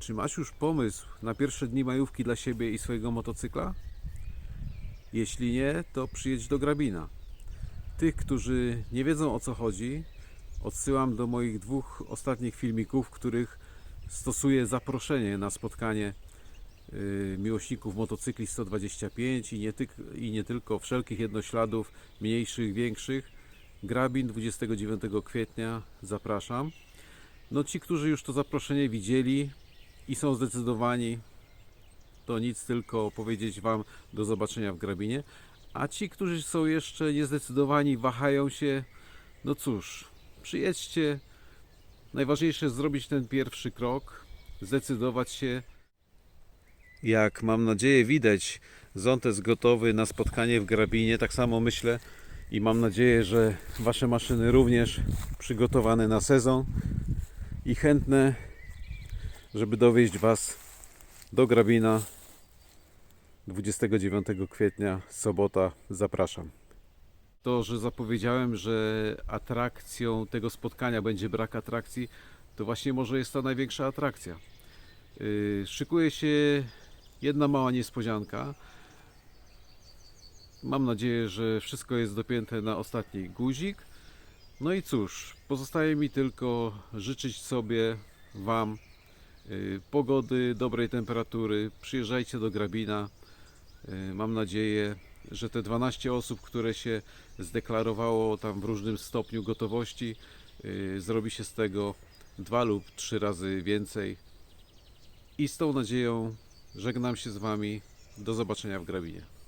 Czy masz już pomysł na pierwsze dni majówki dla siebie i swojego motocykla? Jeśli nie, to przyjedź do Grabina. Tych, którzy nie wiedzą o co chodzi, odsyłam do moich dwóch ostatnich filmików, w których stosuję zaproszenie na spotkanie y, miłośników motocykli 125 i nie, tyk, i nie tylko, wszelkich jednośladów, mniejszych, większych. Grabin 29 kwietnia, zapraszam. No ci, którzy już to zaproszenie widzieli i są zdecydowani, to nic tylko powiedzieć Wam do zobaczenia w Grabinie. A ci, którzy są jeszcze niezdecydowani, wahają się, no cóż, przyjedźcie. Najważniejsze jest zrobić ten pierwszy krok, zdecydować się. Jak mam nadzieję widać, Ząt jest gotowy na spotkanie w Grabinie. Tak samo myślę i mam nadzieję, że Wasze maszyny również przygotowane na sezon i chętne, żeby dowieźć Was do Grabina 29 kwietnia, sobota. Zapraszam. To, że zapowiedziałem, że atrakcją tego spotkania będzie brak atrakcji, to właśnie może jest ta największa atrakcja. Yy, Szykuje się jedna mała niespodzianka. Mam nadzieję, że wszystko jest dopięte na ostatni guzik. No i cóż, pozostaje mi tylko życzyć sobie Wam pogody, dobrej temperatury. Przyjeżdżajcie do Grabina. Y, Mam nadzieję, że te 12 osób, które się zdeklarowało tam w różnym stopniu gotowości, y, zrobi się z tego dwa lub trzy razy więcej. I z tą nadzieją żegnam się z Wami. Do zobaczenia w Grabinie.